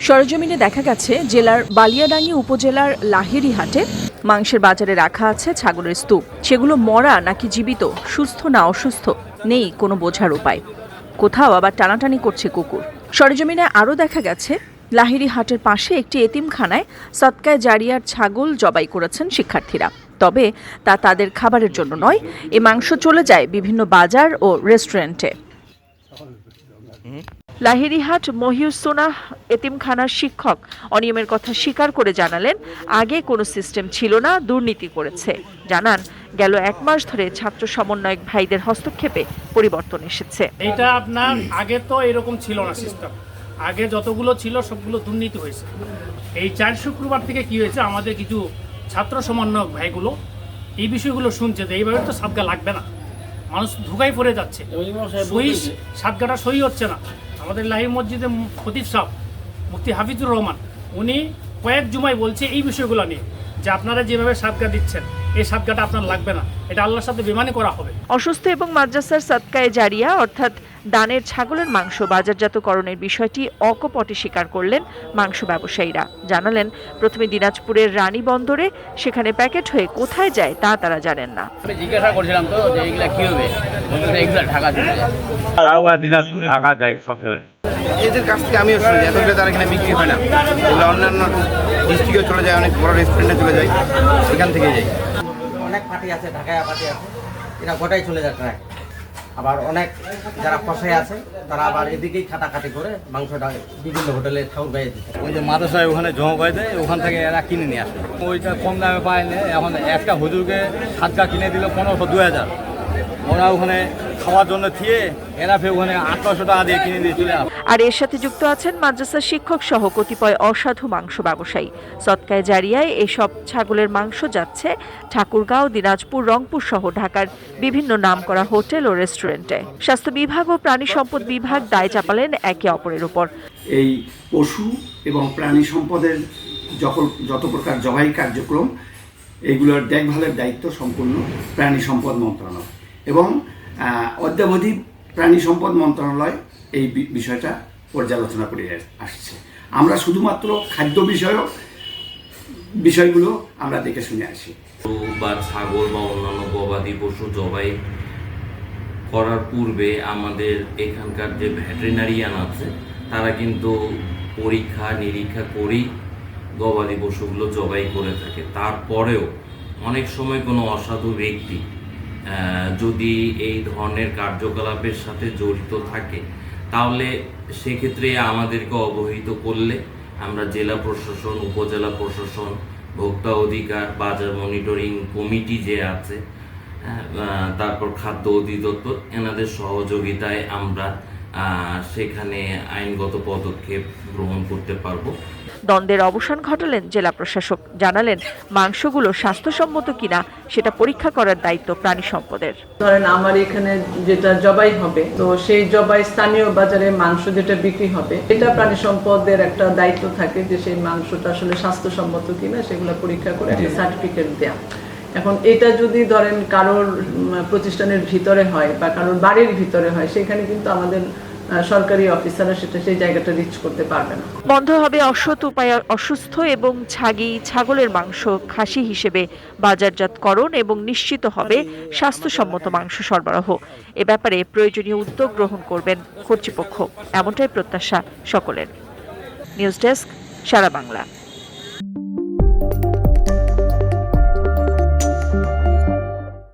সরজমিনে দেখা গেছে জেলার বালিয়াডাঙ্গি উপজেলার লাহিড়ি হাটে মাংসের বাজারে রাখা আছে ছাগলের স্তূপ। সেগুলো মরা নাকি জীবিত, সুস্থ না অসুস্থ, নেই কোনো বোঝার উপায়। কোথাও আবার টানাটানি করছে কুকুর। সরজমিনে আরও দেখা গেছে লাহিড়ি হাটের পাশে একটি এতিমখানায় সৎকায় জারিয়ার ছাগল জবাই করেছেন শিক্ষার্থীরা। তবে তা তাদের খাবারের জন্য নয়, এ মাংস চলে যায় বিভিন্ন বাজার ও রেস্টুরেন্টে। লাহিরিহাট মহিউসোনাহ এতিমখানার শিক্ষক অনিয়মের কথা স্বীকার করে জানালেন আগে কোনো সিস্টেম ছিল না দুর্নীতি করেছে। জানান গেল এক মাস ধরে ছাত্র সমন্বয়ক ভাইদের হস্তক্ষেপে পরিবর্তন এসেছে। এটা আপনার আগে তো এরকম ছিল না সিস্টেম। আগে যতগুলো ছিল সবগুলো দুর্নীতি হয়েছে। এই চার শুক্রবার থেকে কি হয়েছে আমাদের কিছু ছাত্র সমন্বয়ক ভাইগুলো এই বিষয়গুলো শুনছে যে এইভাবে তো সাদগা লাগবে না। মানুষ ধুকাই পড়ে যাচ্ছে। সই সাদগাটা সই হচ্ছে না। আমাদের লাহি মসজিদে খতিব সাহ মুফতি হাফিজুর রহমান উনি কয়েক জুমাই বলছে এই বিষয়গুলো নিয়ে যে আপনারা যেভাবে সাদগা দিচ্ছেন এই সাদগাটা আপনার লাগবে না। এটা আল্লাহর সাথে বেমানি করা হবে। অসুস্থ এবং মাদ্রাসার সৎকায়ে জারিয়া অর্থাৎ দানের ছাগলের মাংস বাজারজাতকরণের বিষয়টি অকপটে স্বীকার করলেন মাংস ব্যবসায়ীরা। জানালেন প্রথমে দিনাজপুরের রানী বন্দরে সেখানে প্যাকেট হয়ে কোথায় যায় তা তারা জানেন না। আমি জিজ্ঞাসা করছিলাম তো যে এগুলা কি হবে? ঢাকা যায় এদের কাছ থেকে আমিও শুনি এতগুলো তার এখানে বিক্রি হয় না। এগুলো অন্যান্য ডিস্ট্রিক্টে চলে যায় অনেক বড় রেস্টুরেন্টে চলে যায় সেখান থেকে যাই অনেক পার্টি আছে ঢাকায় পার্টি আছে। এরা গোটাই চলে যায় ট্রাক আবার অনেক যারা কষাই আছে তারা আবার এদিকেই খাটাখাটি করে মাংসটা বিভিন্ন হোটেলে ঠাউর গায়ে দিতে ওই যে মাদ্রাসায় ওখানে জমা করে দেয় ওখান থেকে এরা কিনে নিয়ে আসে। ওইটা কম দামে পায় না। এখন একটা হুজুরকে সাতটা কিনে দিল পনেরোশো দু হাজার। ওরা ওখানে খাওয়ার জন্য থিয়ে এরা ফের ওখানে আঠারোশো টাকা দিয়ে কিনে দিয়ে চলে আর এর সাথে যুক্ত আছেন মাদ্রাসার শিক্ষক সহ কতিপয় অসাধু মাংস ব্যবসায়ী। সৎকায় জারিয়ায় এসব ছাগলের মাংস যাচ্ছে ঠাকুরগাঁও দিনাজপুর রংপুর সহ ঢাকার বিভিন্ন নামকরা হোটেল ও রেস্টুরেন্টে। স্বাস্থ্য বিভাগ ও প্রাণী সম্পদ বিভাগ দায় চাপালেন একে অপরের উপর। এই পশু এবং প্রাণী সম্পদের যখন যত প্রকার জবাই কার্যক্রম এগুলোর দেখভালের দায়িত্ব সম্পূর্ণ প্রাণী সম্পদ মন্ত্রণালয়। এবং অদ্যাবধি প্রাণী সম্পদ মন্ত্রণালয় এই বিষয়টা পর্যালোচনা করে আসছে। আমরা শুধুমাত্র খাদ্য বিষয়ক বিষয়গুলো আমরা দেখে শুনে আসি। বা ছাগল বা অন্যান্য গবাদি পশু জবাই করার পূর্বে আমাদের এখানকার যে ভেটেরিনারিয়ান আছে, তারা কিন্তু পরীক্ষা, নিরীক্ষা করেই গবাদি পশুগুলো জবাই করে থাকে। তারপরেও অনেক সময় কোনো অসাধু ব্যক্তি যদি এই ধরনের কার্যকলাপের সাথে জড়িত থাকে তাহলে সেক্ষেত্রে আমাদেরকে অবহিত করলে আমরা জেলা প্রশাসন উপজেলা প্রশাসন ভোক্তা অধিকার বাজার মনিটরিং কমিটি যে আছে হ্যাঁ, তারপর খাদ্য অধিদপ্তর এনাদের সহযোগিতায় আমরা সেখানে আইনগত পদক্ষেপ গ্রহণ করতে পারব। দ্বন্দ্বের অবসান ঘটালেন জেলা প্রশাসক। জানালেন মাংসগুলো স্বাস্থ্যসম্মত কিনা সেটা পরীক্ষা করার দায়িত্ব প্রাণী সম্পদের। ধরেন আমার এখানে যেটা জবাই হবে তো সেই জবাই স্থানীয় বাজারে মাংস যেটা বিক্রি হবে এটা প্রাণী সম্পদের একটা দায়িত্ব থাকে যে সেই মাংসটা আসলে স্বাস্থ্যসম্মত কিনা সেগুলো পরীক্ষা করে সার্টিফিকেট দেয়া। এখন এটা যদি ধরেন কারোর প্রতিষ্ঠানের ভিতরে হয় বা কারোর বাড়ির ভিতরে হয়, সেখানে কিন্তু আমাদের সরকারি অফিসাররা সেটা, সেই জায়গাটা রিচ করতে পারবে না। বন্ধ হবে অসৎ উপায়ে, অসুস্থ এবং ছাগি, ছাগলের মাংস খাসি হিসেবে বাজারজাতকরণ এবং নিশ্চিত হবে স্বাস্থ্যসম্মত মাংস সরবরাহ। এ ব্যাপারে প্রয়োজনীয় উদ্যোগ গ্রহণ করবেন কর্তৃপক্ষ। এমনটাই প্রত্যাশা সকলের। News desk, Sara Bangla.